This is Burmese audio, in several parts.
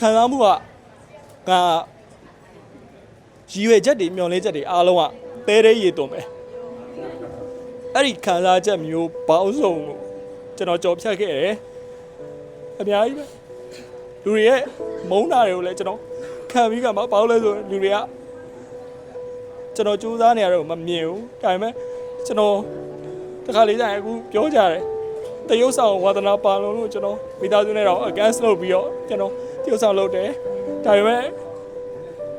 ခံစားမှုကကရည်ရွယ်ချက်တွေမျှော်လင့်ချက်တွေအားလုံးကတဲတဲရေသွန်ပဲအဲ့ဒီခံစားချက်မျိုးပေါင်းစုံကိုကျွန်တော်ကြော်ဖြတ်ခဲ့တယ်အများကြီးပဲလူတွေရဲ့မုန်းတာတွေကိုလည်းကျွန်တော်ခံပြီးကမှပေါင်းလဲဆိုရင်လူတွေကကျွန်တော်စူးစမ်းနေရတော့မမြင်ဘူးဒါပေမဲ့ကျွန်တော်တခါလေးကျရင်အခုပြောကြတယ် တရုတ်ဆောင်ဝါသနာပါလုံးလို့ကျွန်တော်မိသားစုနဲ့တော့ against လုပ်ပြီးတော့ကျွန်တော်တရုတ်ဆောင်လုပ်တယ်ဒါပေမဲ့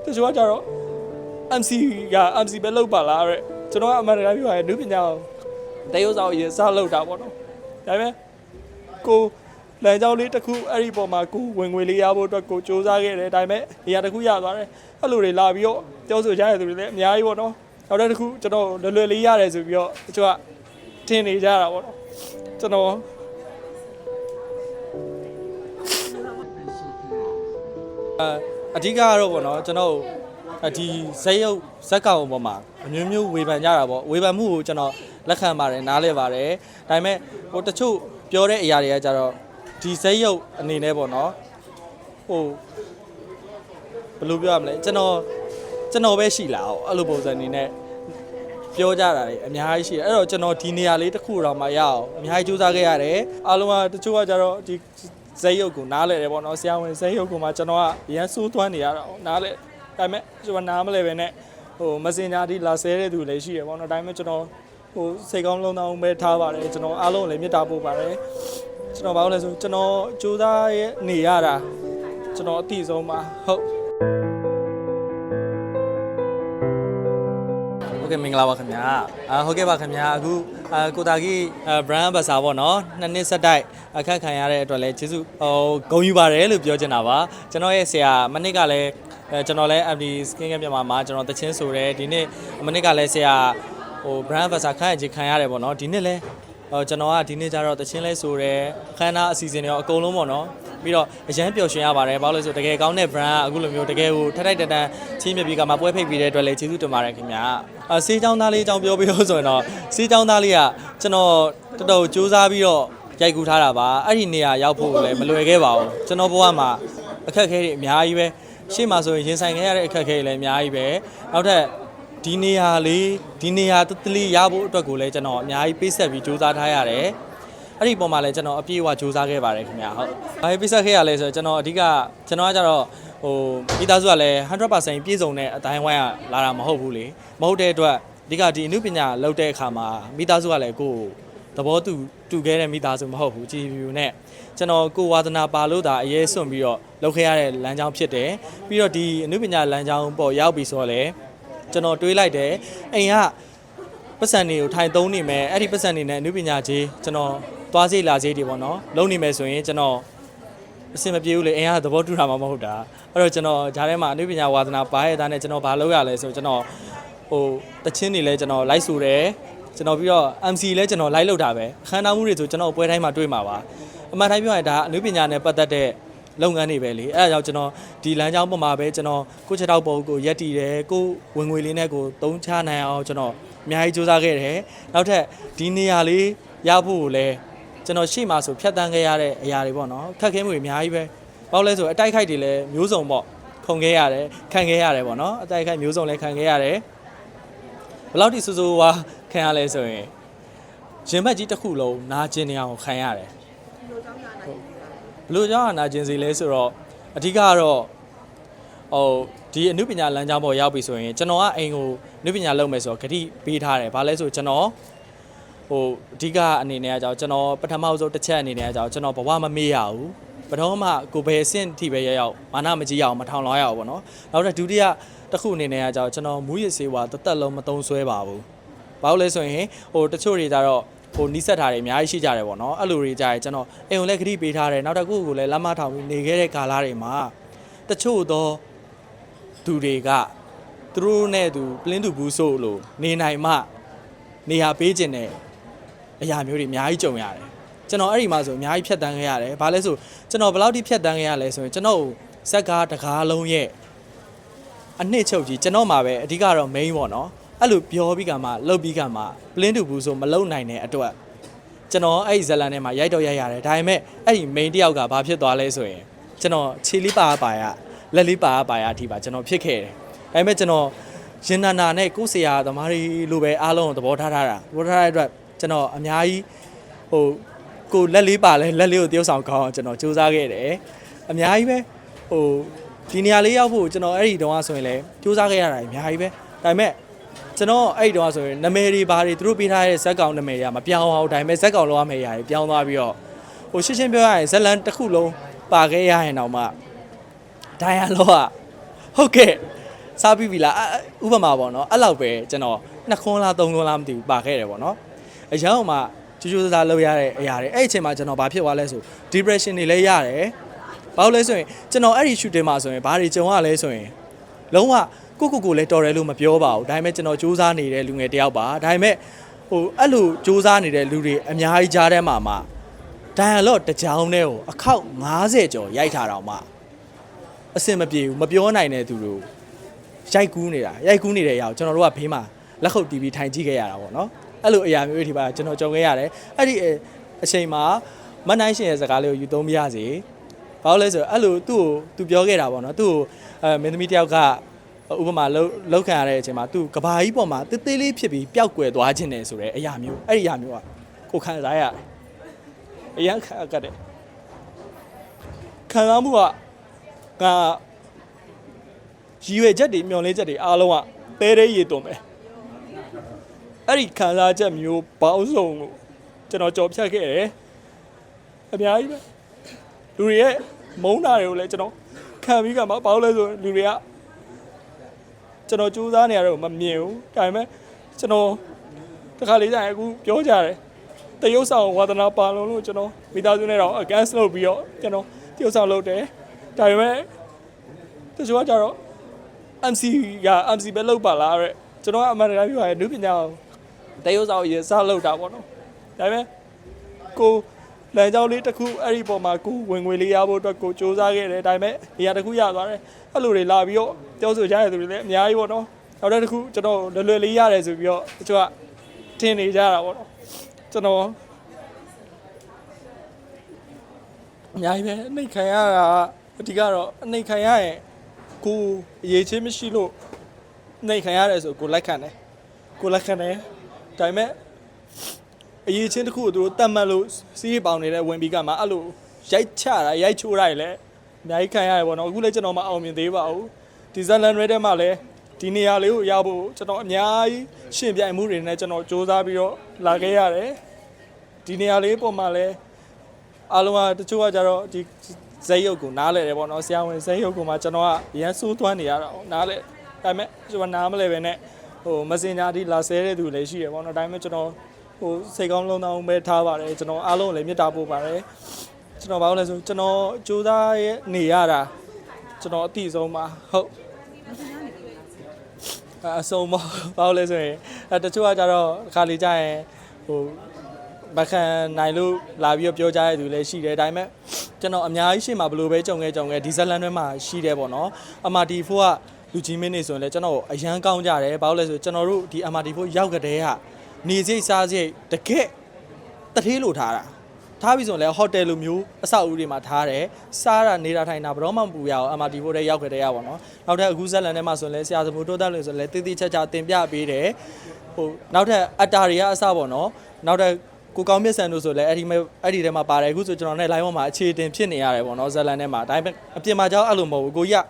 တချို့ကကြတော့ MC က MC ပဲလုပ်ပါလားတဲ့ကျွန်တော်ကအမှန်တကယ်ပြောရရင်လူပညာကိုတရုတ်ဆောင်ရေးစားလုပ်တာပေါ့နော်ဒါပေမဲ့ကိုလမ်းကြောင်းလေးတစ်ခုအဲ့ဒီပေါ်မှာကိုဝင်ငွေလေးရဖို့အတွက်ကိုစူးစမ်းခဲ့တယ်ဒါပေမဲ့နေရာတစ်ခုရသွားတယ်အဲ့လိုတွေလာပြီးတော့ပြောဆိုကြရတဲ့သူတွေလည်းအများကြီးပေါ့နော်နောက်တစ်ခုကျွန်တော်လွယ်လွယ်လေးရတယ်ဆိုပြီးတော့တချို့ကထင်နေကြတာပေါ့နော် ကျွန်တော်အဓိကကတော့ပေါ့နော်ကျွန်တော်အဒီဇက်ရုပ်ဇက်ကောင်ပေါ်မှာအမျိုးမျိုးဝေဖန်ကြတာပေါ့ဝေဖန်မှုကိုကျွန်တော်လက်ခံပါတယ်နားလဲပါတယ်ဒါပေမဲ့ဟိုတချို့ပြောတဲ့အရာတွေကကြတော့ဒီဇက်ရုပ်အနေနဲ့ပေါ့နော်ဟိုဘယ်လိုပြောရမလဲကျွန်တော်ကျွန်တော်ပဲရှိလာအောင်အဲ့လိုပုံစံအနေနဲ့ ပြောကြတာတွေအများကြီးရှိတယ်အဲ့တော့ကျွန်တော်ဒီနေရာလေးတစ်ခုတော့မှရအောင်အများကြီးစူးစမ်းခဲ့ရတယ်အားလုံးကတချို့ကကြတော့ဒီဇက်ရုပ်ကိုနားလဲတယ်ပေါ့နော်ဆရာဝန်ဇက်ရုပ်ကိုမှကျွန်တော်ကရန်စိုးသွမ်းနေရတာပေါ့နားလဲဒါပေမဲ့ကျွန်တော်နားမလဲပဲနဲ့ဟို messenger ဒီလာဆဲတဲ့သူလည်းရှိတယ်ပေါ့နော်ဒါပေမဲ့ကျွန်တော်ဟိုစိတ်ကောင်းလုံးတောင်းပဲထားပါတယ်ကျွန်တော်အားလုံးလည်းမေတ္တာပို့ပါတယ်ကျွန်တော်ဘာလို့လဲဆိုကျွန်တော်စူးစမ်းရဲ့နေရတာကျွန်တော်အတိဆုံးပါဟုတ် ဟုတ်ကဲ့မင်္ဂလာပါခင်ဗျာအာဟုတ်ကဲ့ပါခင်ဗျာအခုအာကိုတာကြီးအာ brand ambassador ပေါ့နော်နှစ်နှစ်ဆက်တိုက်အခက်ခံရတဲ့အတွက်လည်းကျေးဇူးဟိုဂုဏ်ယူပါတယ်လို့ပြောချင်တာပါကျွန်တော်ရဲ့ဆရာမနစ်ကလည်းအဲကျွန်တော်လည်း MD skin care မြန်မာမှာကျွန်တော်တချင်းဆိုတယ်ဒီနေ့မနစ်ကလည်းဆရာဟို brand ambassador ခန့်အကြီးခံရတယ်ပေါ့နော်ဒီနေ့လည်းဟိုကျွန်တော်ကဒီနေ့ကျတော့တချင်းလဲဆိုတယ်အခမ်းအနားအစီအစဉ်တွေရောအကုန်လုံးပေါ့နော် ပြီးတော့အရန်ပျော်ရွှင်ရပါတယ်ဘာလို့လဲဆိုတကယ်ကောင်းတဲ့ brand ကအခုလိုမျိုးတကယ်ကိုထက်ထိုက်တန်တန်ချင်းမြပြီးကမှပွဲဖိတ်ပြီးတဲ့အတွက်လည်းကျေးဇူးတင်ပါတယ်ခင်ဗျာအဆေးချောင်းသားလေးအကြောင်းပြောပြီးတော့ဆိုရင်တော့ဆေးချောင်းသားလေးကကျွန်တော်တော်တော်စူးစမ်းပြီးတော့ရိုက်ကူးထားတာပါအဲ့ဒီနေရာရောက်ဖို့လည်းမလွယ်ခဲ့ပါဘူးကျွန်တော်ဘဝမှာအခက်အခဲတွေအများကြီးပဲရှေ့မှာဆိုရင်ရင်ဆိုင်ခဲ့ရတဲ့အခက်အခဲတွေလည်းအများကြီးပဲနောက်ထပ်ဒီနေရာလေးဒီနေရာတတလေးရဖို့အတွက်ကိုလည်းကျွန်တော်အများကြီးပေးဆက်ပြီးစူးစမ်းထားရတယ် အဲ့ဒီပုံမှာလည်းကျွန်တော်အပြည့်အဝစူးစမ်းခဲ့ပါတယ်ခင်ဗျာဟုတ်။ဘာဖြစ်ပိတ်ဆက်ခဲ့ရလဲဆိုတော့ကျွန်တော်အဓိကကျွန်တော်ကကြတော့ဟိုမိသားစုကလည်း100%ပြည့်စုံတဲ့အတိုင်းဝိုင်းကလာတာမဟုတ်ဘူးလေ။မဟုတ်တဲ့အတွက်အဓိကဒီအမှုပညာလုပ်တဲ့အခါမှာမိသားစုကလည်းကိုယ်သဘောတူတူခဲ့တဲ့မိသားစုမဟုတ်ဘူး GVU နဲ့ကျွန်တော်ကိုဝါသနာပါလို့ဒါအရေးစွန့်ပြီးတော့လုပ်ခဲ့ရတဲ့လမ်းကြောင်းဖြစ်တယ်။ပြီးတော့ဒီအမှုပညာလမ်းကြောင်းပေါ်ရောက်ပြီဆိုတော့လေကျွန်တော်တွေးလိုက်တယ်အိမ်ကပတ်စံတွေကိုထိုင်သုံးနေမယ်အဲ့ဒီပတ်စံတွေနဲ့အနုပညာကြီးကျွန်တော် သွားစေးလာစေးတွေပေါ့နော်လုံနေမယ်ဆိုရင်ကျွန်တော်အဆင်မပြေဘူးလေအင်အားသဘောတူတာမှမဟုတ်တာအဲ့တော့ကျွန်တော်ဂျားထဲမှာအနုပညာဝါသနာပါရဲ့သားနဲ့ကျွန်တော်ဘာလုပ်ရလဲဆိုကျွန်တော်ဟိုတချင်းတွေလည်းကျွန်တော်လိုက်ဆိုတယ်ကျွန်တော်ပြီးတော့ MC လည်းကျွန်တော်လိုက်လုပ်တာပဲခန္ဓာမှုတွေဆိုကျွန်တော်ပွဲတိုင်းမှာတွေ့မှာပါအမှန်တိုင်းပြောရင်ဒါအနုပညာနဲ့ပတ်သက်တဲ့လုပ်ငန်းတွေပဲလေအဲဒါကြောင့်ကျွန်တော်ဒီလမ်းကြောင်းပေါ်မှာပဲကျွန်တော်ကိုချက်တော့ပုံကိုရက်တည်တယ်ကိုဝင်ငွေလေးနဲ့ကိုသုံးချနိုင်အောင်ကျွန်တော်အများကြီးစူးစမ်းခဲ့တယ်နောက်ထပ်ဒီနေရာလေးရဖို့ကိုလည်း ကျွန်တော်ရှေ့မှာဆိုဖြတ်တန်းခဲ့ရတဲ့အရာတွေပေါ့နော်ခက်ခဲမှုတွေအများကြီးပဲဘာလို့လဲဆိုအတိုက်ခိုက်တွေလည်းမျိုးစုံပေါ့ခုံခဲ့ရတယ်ခံခဲ့ရတယ်ပေါ့နော်အတိုက်ခိုက်မျိုးစုံလည်းခံခဲ့ရတယ်ဘယ်လောက်ထိစူးစူးဝါခံရလဲဆိုရင်ရင်ဘတ်ကြီးတစ်ခုလုံးနာကျင်နေအောင်ခံရတယ်ဘယ်လိုကြောင့်အနာကျင်စီလဲဆိုတော့အဓိကကတော့ဟိုဒီအနုပညာလမ်းကြောင်းပေါ်ရောက်ပြီဆိုရင်ကျွန်တော်ကအိမ်ကိုအနုပညာလုပ်မယ်ဆိုတော့ဂတိပေးထားတယ်။ဘာလဲဆိုကျွန်တော် ဟိုအဓိကအနေနဲ့အကြောင်းကျွန်တော်ပထမဆုံးတစ်ချက်အနေနဲ့အကြောင်းကျွန်တော်ဘဝမမေ့ရဘူး။ပထမမှကိုယ်ပဲအဆင့်ထိပဲရရောက်မာနမကြီးရအောင်မထောင်လွှားရအောင်ပေါ့နော်။နောက်တော့ဒုတိယတစ်ခုအနေနဲ့အကြောင်းကျွန်တော်မူရစ်စေဝါတစ်သက်လုံးမသုံးဆွဲပါဘူး။ဘာလို့လဲဆိုရင်ဟိုတချို့တွေကြတော့ဟိုနီးစက်ထားတယ်အများကြီးရှိကြတယ်ပေါ့နော်အဲ့လိုတွေကြရင်ကျွန်တော်အိမ်ကိုလည်းခရီးပေးထားတယ်နောက်တစ်ခုကိုလည်းလက်မထောင်ပြီးနေခဲ့တဲ့ကာလတွေမှာတချို့သောသူတွေကသူတို့နဲ့သူပလင်းသူဘူးဆိုလို့နေနိုင်မှနေရာပေးခြင်းနဲ့ အရာမျိုးတွေအများကြီးကြုံရတယ်ကျွန်တော်အဲ့ဒီမှာဆိုအများကြီးဖြတ်တန်းခဲ့ရတယ်ဘာလဲဆိုကျွန်တော်ဘယ်လောက်ထိဖြတ်တန်းခဲ့ရလဲဆိုရင်ကျွန်တော်ဇက်ကားတကားလုံးရဲ့အနှစ်ချုပ်ကြီးကျွန်တော်မှာပဲအဓိကတော့ main ပေါ့နော်အဲ့လိုပြောပြီးကမှလှုပ်ပြီးကမှပလင်းတူဘူးဆိုမလုံနိုင်တဲ့အတွက်ကျွန်တော်အဲ့ဒီဇလန်ထဲမှာရိုက်တော့ရိုက်ရတယ်ဒါပေမဲ့အဲ့ဒီ main တယောက်ကဘာဖြစ်သွားလဲဆိုရင်ရကျွန်တော်ခြေလေးပါပါရလက်လေးပါပါရအထိပါကျွန်တော်ဖြစ်ခဲ့တယ်ဒါပေမဲ့ကျွန်တော်ရင်နာနာနဲ့ကိုယ်ဆရာသမားတွေလိုပဲအားလုံးကိုသဘောထားထားတာသဘောထားတဲ့အတွက် ကျွန်တော်အများကြီးဟိုကိုလက်လေးပါလဲလက်လေးကိုတယောက်ဆောင်ကောင်းအောင်ကျွန်တော်စူးစမ်းခဲ့တယ်အများကြီးပဲဟိုဒီနေရာလေးရောက်ဖို့ကျွန်တော်အဲ့ဒီတုန်းကဆိုရင်လည်းစူးစမ်းခဲ့ရတာအများကြီးပဲဒါပေမဲ့ကျွန်တော်အဲ့ဒီတုန်းကဆိုရင်နာမည်တွေဘာတွေသူတို့ပေးထားတဲ့ဇက်ကောင်နာမည်တွေကမပြောင်းအောင်ဒါပေမဲ့ဇက်ကောင်လောက်ရမယ့်ຢာတွေပြောင်းသွားပြီးတော့ဟိုရှင်းရှင်းပြောရရင်ဇက်လန်တစ်ခုလုံးပါခဲ့ရရင်တော့မှဒိုင်ယာလောကဟုတ်ကဲ့စားပြီးပြီလားအဲ့ဥပမာပေါ့နော်အဲ့လောက်ပဲကျွန်တော်နှစ်ခွန်းလားသုံးခွန်းလားမသိဘူးပါခဲ့တယ်ပေါ့နော် အရင်ကမှကျူးကျူးစားစားလုပ်ရတဲ့အရာတွေအဲ့ဒီအချိန်မှာကျွန်တော်ဘာဖြစ်သွားလဲဆို depression တွေလည်းရတယ်ဘာလို့လဲဆိုရင်ကျွန်တော်အဲ့ဒီ shooting မှာဆိုရင်ဘာတွေကြုံရလဲဆိုရင်လုံးဝကိုကိုကိုလည်းတော်တယ်လို့မပြောပါဘူးဒါပေမဲ့ကျွန်တော်စူးစမ်းနေတဲ့လူငယ်တယောက်ပါဒါပေမဲ့ဟိုအဲ့လိုစူးစမ်းနေတဲ့လူတွေအများကြီးကြားထဲမှာမှ dialogue တစ်ကြောင်းတည်းကိုအခောက်90ကျော်ရိုက်ထားတော့မှအဆင်မပြေဘူးမပြောနိုင်တဲ့သူတို့ရိုက်ကူးနေတာရိုက်ကူးနေတဲ့အရာကိုကျွန်တော်တို့ကဘေးမှာလက်ခုပ်တီးပြီးထိုင်ကြည့်ခဲ့ရတာပေါ့နော် အဲ့လိုအရာမျိုးတွေဒီပါကျွန်တော်ကြုံခဲ့ရတယ်အဲ့ဒီအချိန်မှာမတ်နိုင်ရှင်ရဲ့စကားလေးကိုယူသုံးပြရစီဘာလို့လဲဆိုတော့အဲ့လိုသူ့ကိုသူပြောခဲ့တာပေါ့နော်သူ့ကိုအဲမင်းသမီးတယောက်ကဥပမာလောက်လောက်ခံရတဲ့အချိန်မှာသူကဘာကြီးပေါ်မှာတေးသေးလေးဖြစ်ပြီးပျောက်ကွယ်သွားခြင်းတယ်ဆိုတဲ့အရာမျိုးအဲ့ဒီအရာမျိုးကကိုခံစားရတယ်အရန်ခါကတဲ့ခံစားမှုကကရည်ရွယ်ချက်တွေမျှော်လင့်ချက်တွေအားလုံးကတဲတဲရေသွန်ပဲ အဲ့ဒီခံစားချက်မျိုးပေါင်းစုံကိုကျွန်တော်ကြော်ဖြတ်ခဲ့တယ်အများကြီးပဲလူတွေရဲ့မုန်းတာတွေကိုလည်းကျွန်တော်ခံပြီးကမှပေါင်းလဲဆိုရင်လူတွေကကျွန်တော်စူးစမ်းနေရတော့မမြင်ဘူးဒါပေမဲ့ကျွန်တော်တစ်ခါလေးကျရင်အခုပြောကြတယ်တရုတ်ဆောင်ဝါသနာပါလုံးလို့ကျွန်တော်မိသားစုနဲ့တော့ against လုပ်ပြီးတော့ကျွန်တော်တရုတ်ဆောင်လုပ်တယ်ဒါပေမဲ့တချို့ကကြတော့ MC က MC ပဲလုပ်ပါလားတဲ့ကျွန်တော်ကအမှန်တကယ်ပြောရရင်နုပညာကို တရုတ်ဆောင်ရေစလုပ်တာပေါ့နော်ဒါပေမဲ့ကိုလမ်းကြောင်းလေးတစ်ခုအဲ့ဒီပေါ်မှာကိုဝင်ငွေလေးရဖို့အတွက်ကိုစူးစမ်းခဲ့တယ်ဒါပေမဲ့နေရာတစ်ခုရသွားတယ်အဲ့လိုတွေလာပြီးတော့ပြောဆိုကြရတဲ့သူတွေလည်းအများကြီးပေါ့နော်နောက်တစ်ခုကျွန်တော်လွယ်လွယ်လေးရတယ်ဆိုပြီးတော့တချို့ကထင်နေကြတာပေါ့နော်ကျွန်တော်အများကြီးပဲအနှိတ်ခံရတာအဓိကတော့အနှိတ်ခံရရင်ကိုအရေးချင်းမရှိလို့အနှိတ်ခံရတယ်ဆိုကိုလက်ခံတယ်ကိုလက်ခံတယ် ဒါပေမဲ့အရေးချင်းတစ်ခုကိုသူတို့တတ်မှတ်လို့စီးပေါင်နေတဲ့ဝင်ပြီးကမှအဲ့လိုရိုက်ချတာရိုက်ချိုးတာတွေလည်းအများကြီးခံရတယ်ပေါ့နော်အခုလည်းကျွန်တော်မအောင်မြင်သေးပါဘူးဒီဇလန်ရဲထဲမှာလည်းဒီနေရာလေးကိုရဖို့ကျွန်တော်အများကြီးရှင်ပြိုင်မှုတွေနဲ့ကျွန်တော်စူးစမ်းပြီးတော့လာခဲ့ရတယ်ဒီနေရာလေးပုံမှာလဲအားလုံးကတချို့ကကြတော့ဒီဇက်ရုပ်ကိုနားလဲတယ်ပေါ့နော်ဆရာဝန်ဇက်ရုပ်ကိုမှကျွန်တော်ကရန်ဆိုးသွမ်းနေရတာပေါ့နားလဲဒါပေမဲ့ကျွန်တော်နားမလဲပဲနဲ့ ဟိုမစင်ညာဒီလာဆဲတဲ့သူလည်းရှိတယ်ပေါ့နော်ဒါပေမဲ့ကျွန်တော်ဟိုစိတ်ကောင်းလုံးတောင်းပဲထားပါတယ်ကျွန်တော်အားလုံးကိုလည်းမေတ္တာပို့ပါတယ်ကျွန်တော်ဘာလို့လဲဆိုကျွန်တော်ကြိုးစားရဲ့နေရတာကျွန်တော်အတိဆုံးပါဟုတ်အဲအဆုံးမဘာလို့လဲဆိုရင်အဲတချို့ကကြတော့ခါလေးကြရင်ဟိုမခံနိုင်လို့လာပြီးတော့ပြောကြတဲ့သူလည်းရှိတယ်ဒါပေမဲ့ကျွန်တော်အများကြီးရှေ့မှာဘယ်လိုပဲကြုံခဲ့ကြုံခဲ့ဒီဇလန်တွေမှာရှိတယ်ပေါ့နော် MRT4 က လူကြီးမင်းနေဆိုရင်လည်းကျွန်တော်အရန်ကောင်းကြတယ်ဘာလို့လဲဆိုကျွန်တော်တို့ဒီ MRT4 ရောက်ကြတဲ့ကနေစိတ်စားစိတ်တကက်တထေးလို့ထားတာထားပြီဆိုရင်လည်းဟိုတယ်လိုမျိုးအဆောက်အဦတွေမှာထားတယ်စားတာနေတာထိုင်တာဘယ်တော့မှမပူရအောင် MRT4 ထဲရောက်ကြတဲ့ရပါတော့နောက်ထပ်အခုဇလန်ထဲမှာဆိုရင်လည်းဆရာစမှုတိုးတက်လို့ဆိုရင်လည်းတည်တည်ချာချာတင်ပြပေးတယ်ဟိုနောက်ထပ်အတာတွေကအစပေါ့နော်နောက်ထပ်ကိုကောင်းမြတ်ဆန်တို့ဆိုလည်းအဲ့ဒီမဲ့အဲ့ဒီထဲမှာပါတယ်အခုဆိုကျွန်တော်နဲ့ live ပေါ်မှာအခြေတင်ဖြစ်နေရတယ်ပေါ့နော်ဇလန်ထဲမှာဒါပေမဲ့အပြင်မှာကြောက်အဲ့လိုမဟုတ်ဘူးကိုကြီးက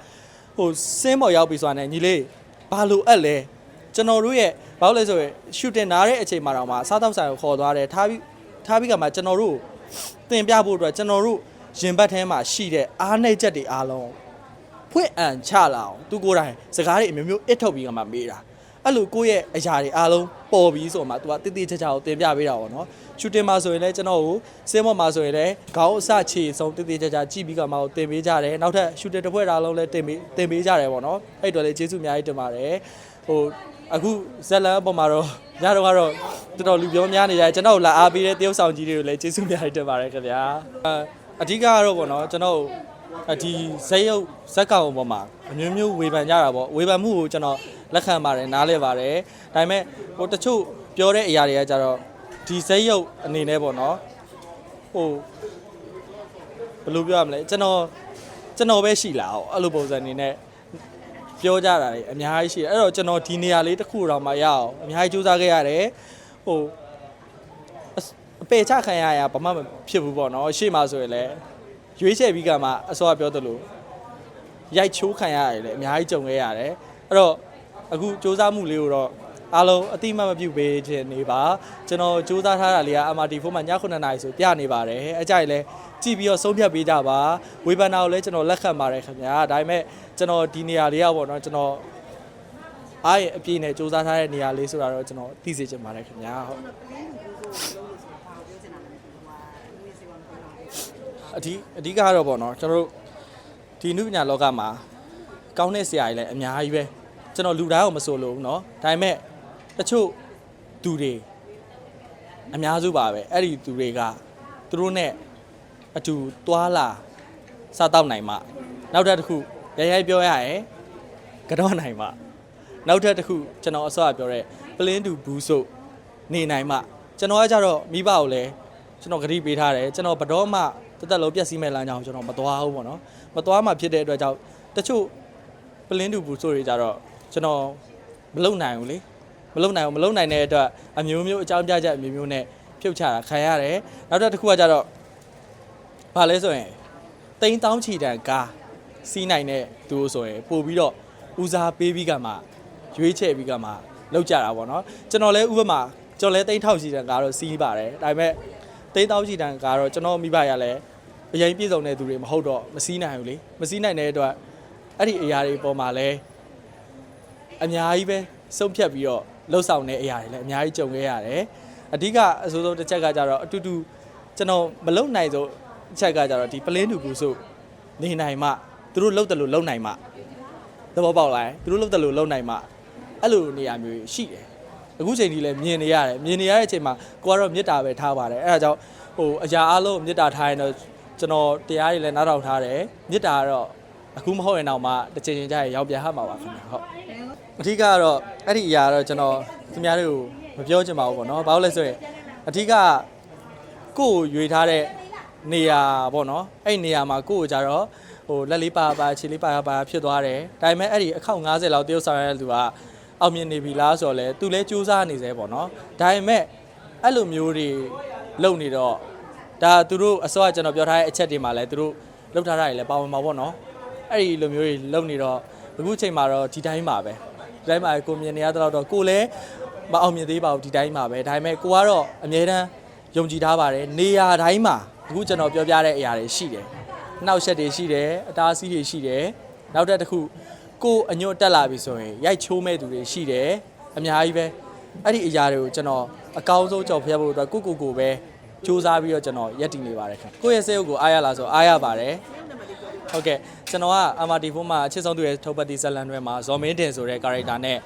ဟိုစင်းမော်ရောက်ပြီဆိုတာနဲ့ညီလေးဘာလို့အပ်လဲကျွန်တော်တို့ရဲ့ဘာလို့လဲဆိုရင် shooting နားတဲ့အချိန်မှာတော့မှစားတော့ဆိုင်ကိုခေါ်သွားတယ်ထားပြီးထားပြီးကမှကျွန်တော်တို့တင်ပြဖို့အတွက်ကျွန်တော်တို့ရင်ဘတ်ထဲမှာရှိတဲ့အားနှိပ်ချက်တွေအားလုံးဖွင့်အံချလာအောင်သူကိုယ်တိုင်စကားတွေအမျိုးမျိုးအစ်ထုတ်ပြီးကမှမေးတာ အဲ့လိုကိုယ့်ရဲ့အရာတွေအားလုံးပေါ်ပြီးဆိုမှ तू ကတိတိကျကျကိုတင်ပြပေးတာပေါ့နော်ရှူတင်မှာဆိုရင်လည်းကျွန်တော်ကိုစင်းမော့မှာဆိုရင်လည်းခေါင်းအစခြေဆုံးတိတိကျကျကြည့်ပြီးကမှကိုတင်ပေးကြတယ်နောက်ထပ်ရှူတင်တစ်ဖွဲ့အားလုံးလည်းတင်ပေးတင်ပေးကြတယ်ပေါ့နော်အဲ့တော့လည်းကျေးဇူးအများကြီးတင်ပါတယ်ဟိုအခုဇက်လန်အပေါ်မှာတော့ညတော့ကတော့တော်တော်လူပြောများနေကြတယ်ကျွန်တော်လာအားပေးတဲ့တရုတ်ဆောင်ကြီးတွေကိုလည်းကျေးဇူးအများကြီးတင်ပါတယ်ခင်ဗျာအဓိကကတော့ပေါ့နော်ကျွန်တော်အ ဒီဇက်ရုပ်ဇက်ကောင်ပေါ်မှာအမျိုးမျိုးဝေဖန်ကြတာပေါ့ဝေဖန်မှုကိုကျွန်တော်လက်ခံပါတယ်နားလဲပါတယ်ဒါပေမဲ့ဟိုတချို့ပြောတဲ့အရာတွေကကြတော့ဒီဇက်ရုပ်အနေနဲ့ပေါ့နော်ဟိုဘယ်လိုပြောရမလဲကျွန်တော်ကျွန်တော်ပဲရှိလာအောင်အဲ့လိုပုံစံအနေနဲ့ပြောကြတာလေအများကြီးရှိတယ်အဲ့တော့ကျွန်တော်ဒီနေရာလေးတစ်ခုတော့မှရအောင်အများကြီးစူးစမ်းခဲ့ရတယ်ဟိုအစအပေချခံရရဘာမှမဖြစ်ဘူးပေါ့နော်ရှေ့မှာဆိုရင်လည်း ရွေးချယ်ပြီးကမှအစောကပြောသလိုရိုက်ချိုးခံရတယ်လေအများကြီးကြုံခဲ့ရတယ်အဲ့တော့အခုစူးစမ်းမှုလေးကိုတော့အားလုံးအတိမတ်မပြုတ်ပေးခြင်းနေပါကျွန်တော်စူးစမ်းထားတာလေးက MRT4 မှာည9:00နာရီဆိုပြနေပါတယ်အကြိုက်လဲကြည့်ပြီးတော့ဆုံးဖြတ်ပေးကြပါဝေဖန်တာကိုလည်းကျွန်တော်လက်ခံပါတယ်ခင်ဗျာဒါပေမဲ့ကျွန်တော်ဒီနေရာလေးကပေါ့နော်ကျွန်တော်အားရအပြည့်နဲ့စူးစမ်းထားတဲ့နေရာလေးဆိုတာတော့ကျွန်တော်သိစေချင်ပါတယ်ခင်ဗျာဟုတ် အဓိအဓိကကတော့ပေါ့နော်ကျွန်တော်တို့ဒီနုပညာလောကမှာကောင်းတဲ့ဆရာကြီးလည်းအများကြီးပဲကျွန်တော်လူတိုင်းကိုမဆိုလို့ဘူးเนาะဒါပေမဲ့တချို့သူတွေအများစုပါပဲအဲ့ဒီသူတွေကသူတို့ ਨੇ အတူတွာလာစားတော့နိုင်မှနောက်ထပ်တစ်ခုရရိုက်ပြောရရင်ကတော့နိုင်မှနောက်ထပ်တစ်ခုကျွန်တော်အစောကပြောတဲ့ပလင်းတူဘူးဆိုနေနိုင်မှကျွန်တော်ကကြတော့မိဘကိုလည်းကျွန်တော်ဂရုပေးထားတယ်ကျွန်တော်ဘတော်မှ တက်တက်လုံးပြက်စီးမဲ့လမ်းကြောင်းကျွန်တော်မသွားဘူးပေါ့နော်မသွားမှဖြစ်တဲ့အတွက်ကြောင့်တချို့ပလင်းတူဘူးဆိုတွေကြတော့ကျွန်တော်မလုံနိုင်ဘူးလေမလုံနိုင်ဘူးမလုံနိုင်တဲ့အတွက်အမျိုးမျိုးအကြောင်းပြချက်အမျိုးမျိုးနဲ့ဖြုတ်ချတာခံရတယ်နောက်ထပ်တစ်ခုကကြတော့ဘာလဲဆိုရင်တိန်းတောင်းချီတန်ကားစီးနိုင်တဲ့သူတို့ဆိုရင်ပို့ပြီးတော့ဦးစားပေးပြီးကမှရွေးချယ်ပြီးကမှလောက်ကြတာပေါ့နော်ကျွန်တော်လဲဥပမာကျွန်တော်လဲတိန်းထောက်ချီတန်ကားတော့စီးပါတယ်ဒါပေမဲ့တိန်းတောင်းချီတန်ကားတော့ကျွန်တော်မိဘရလဲ အရင်ပြည့်စုံတဲ့သူတွေမဟုတ်တော့မစီးနိုင်ဘူးလေမစီးနိုင်တဲ့အတွက်အဲ့ဒီအရာတွေပေါ်မှာလဲအများကြီးပဲစုံဖြတ်ပြီးတော့လှုပ်ဆောင်တဲ့အရာတွေလည်းအများကြီးကြုံခဲ့ရတယ်အဓိကအဆိုးဆုံးတစ်ချက်ကကြတော့အတူတူကျွန်တော်မလုံနိုင်ဆိုအချက်ကကြတော့ဒီပလင်းတူကူဆိုနေနိုင်မှသူတို့လှုပ်တယ်လို့လှုပ်နိုင်မှသဘောပေါက်လားသူတို့လှုပ်တယ်လို့လှုပ်နိုင်မှအဲ့လိုနေရာမျိုးရှိတယ်အခုချိန်ဒီလည်းမြင်နေရတယ်မြင်နေရတဲ့အချိန်မှာကိုကတော့မေတ္တာပဲထားပါတယ်အဲ့ဒါကြောင့်ဟိုအရာအလုံးမေတ္တာထားရင်တော့ ကျွန်တော်တရားတွေလည်းနားထောင်ထားတယ်မေတ္တာကတော့အခုမဟုတ်ရင်တော့မှတစ်ချိန်ချင်းကျရင်ရောက်ပြန်ဟမှာပါခင်ဗျဟုတ်အဓိကကတော့အဲ့ဒီအရာတော့ကျွန်တော်သူများတွေကိုမပြောချင်ပါဘူးပေါ့နော်ဘာလို့လဲဆိုရင်အဓိကကိုယ့်ကိုရွေထားတဲ့နေရာပေါ့နော်အဲ့ဒီနေရာမှာကိုယ့်ကိုကြတော့ဟိုလက်လေးပါပါခြေလေးပါပါဖြစ်သွားတယ်ဒါပေမဲ့အဲ့ဒီအခောက်90လောက်တရုပ်ဆောင်ရတဲ့သူကအောင်မြင်နေပြီလားဆိုတော့လေသူလည်းစူးစမ်းနေသေးပေါ့နော်ဒါပေမဲ့အဲ့လိုမျိုးတွေလုပ်နေတော့ ဒါသူတို့အစောကကျွန်တော်ပြောထားတဲ့အချက်တွေမှာလည်းသူတို့လုပ်ထားတာတွေလည်းပါဝင်ပါပေါ့နော်အဲ့ဒီလိုမျိုးတွေလုပ်နေတော့အခုချိန်မှာတော့ဒီတိုင်းပါပဲဒီတိုင်းပါပဲကိုမြင်နေရတော့တော့ကိုလည်းမအောင်မြင်သေးပါဘူးဒီတိုင်းပါပဲဒါပေမဲ့ကိုကတော့အမြဲတမ်းယုံကြည်ထားပါတယ်နေရာတိုင်းမှာအခုကျွန်တော်ပြောပြတဲ့အရာတွေရှိတယ်။နောက်ဆက်တွေရှိတယ်၊အတားအဆီးတွေရှိတယ်။နောက်တစ်တစ်ခုကိုယ်အညွတ်တက်လာပြီဆိုရင်ရိုက်ချိုးမဲ့သူတွေရှိတယ်။အများကြီးပဲ။အဲ့ဒီအရာတွေကိုကျွန်တော်အကောင်းဆုံးကြော်ဖျက်ဖို့အတွက်ကိုကိုကိုပဲ စူးစမ်းပြီးတော့ကျွန်တော်ရက်တည်နေပါတယ်ခင်ဗျ။ကိုယ့်ရဲ့စိတ်အုပ်ကိုအားရလားဆိုအားရပါတယ်။ဟုတ်ကဲ့ကျွန်တော်က MRT4 မှာအချစ်ဆုံးသူရဲ့ထုတ်ပတ်တီဇက်လန်တွေမှာဇော်မင်းတင်ဆိုတဲ့ character နဲ့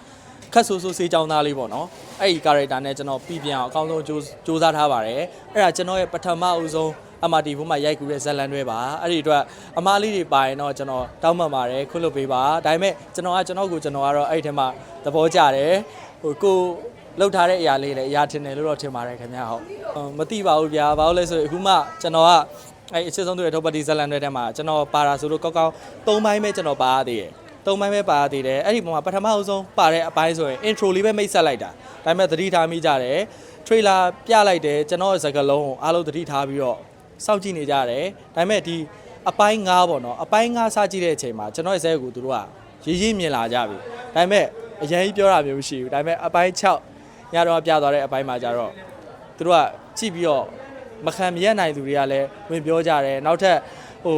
ခတ်ဆူဆူစေးချောင်းသားလေးပေါ့နော်အဲ့ဒီ character နဲ့ကျွန်တော်ပြည်ပြန်အောင်အကောင်းဆုံးစူးစူးစမ်းထားပါတယ်အဲ့ဒါကျွန်တော်ရဲ့ပထမအဦးဆုံး MRT4 မှာရိုက်ကူတဲ့ဇက်လန်တွေပါအဲ့ဒီအတွက်အမားလေးတွေပါရင်တော့ကျွန်တော်တောင်းပန်ပါတယ်ခွင့်လွှတ်ပေးပါဒါပေမဲ့ကျွန်တော်ကကျွန်တော်ကိုကျွန်တော်ကတော့အဲ့ဒီထဲမှာသဘောကျတယ်ဟိုကို လောက်ထားတဲ့အရာလေးလည်းအရာထင်တယ်လို့တော့ထင်ပါတယ်ခင်ဗျာဟုတ်ဟိုမသိပါဘူးဗျာဘာလို့လဲဆိုရင်အခုမှကျွန်တော်ကအဲ့အချစ်ဆုံးသူရဲ့ထုတ်ပတ်တီဇက်လန်တွေထဲမှာကျွန်တော်ပါတာဆိုလို့ကောက်ကောက်၃ပိုင်းပဲကျွန်တော်ပါရသေးတယ်သုံးပိုင်းပဲပါသေးတယ်အဲ့ဒီပုံမှာပထမအဆုံးပါတဲ့အပိုင်းဆိုရင် intro လေးပဲမိတ်ဆက်လိုက်တာဒါပေမဲ့သတိထားမိကြတယ် trailer ပြလိုက်တယ်ကျွန်တော်ရဲ့စကားလုံးကိုအားလုံးသတိထားပြီးတော့စောင့်ကြည့်နေကြတယ်ဒါပေမဲ့ဒီအပိုင်း9ပေါ့နော်အပိုင်း9စကြည့်တဲ့အချိန်မှာကျွန်တော်ရဲ့ဇက်ကိုသူတို့ကရေးရေးမြင်လာကြပြီဒါပေမဲ့အရင်ကြီးပြောတာမျိုးမရှိဘူးဒါပေမဲ့အပိုင်း6 ညတော့ပြသွားတဲ့အပိုင်းမှာကျတော့သူတို့ကကြည့်ပြီးတော့မခံမရက်နိုင်သူတွေကလည်းဝင်ပြောကြတယ်နောက်ထပ်ဟို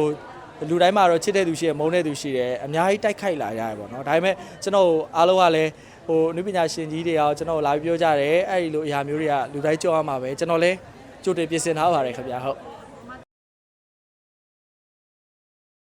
လူတိုင်းမှာတော့ချစ်တဲ့သူရှိတယ်မုန်းတဲ့သူရှိတယ်အများကြီးတိုက်ခိုက်လာကြရပေါ့နော်ဒါပေမဲ့ကျွန်တော်အားလုံးကလည်းဟိုအနုပညာရှင်ကြီးတွေရောကျွန်တော်လာပြီးပြောကြတယ်အဲ့ဒီလိုအရာမျိုးတွေကလူတိုင်းကြောက်ရမှာပဲကျွန်တော်လည်းကြိုတင်ပြင်ဆင်ထားပါတယ်ခင်ဗျာဟုတ်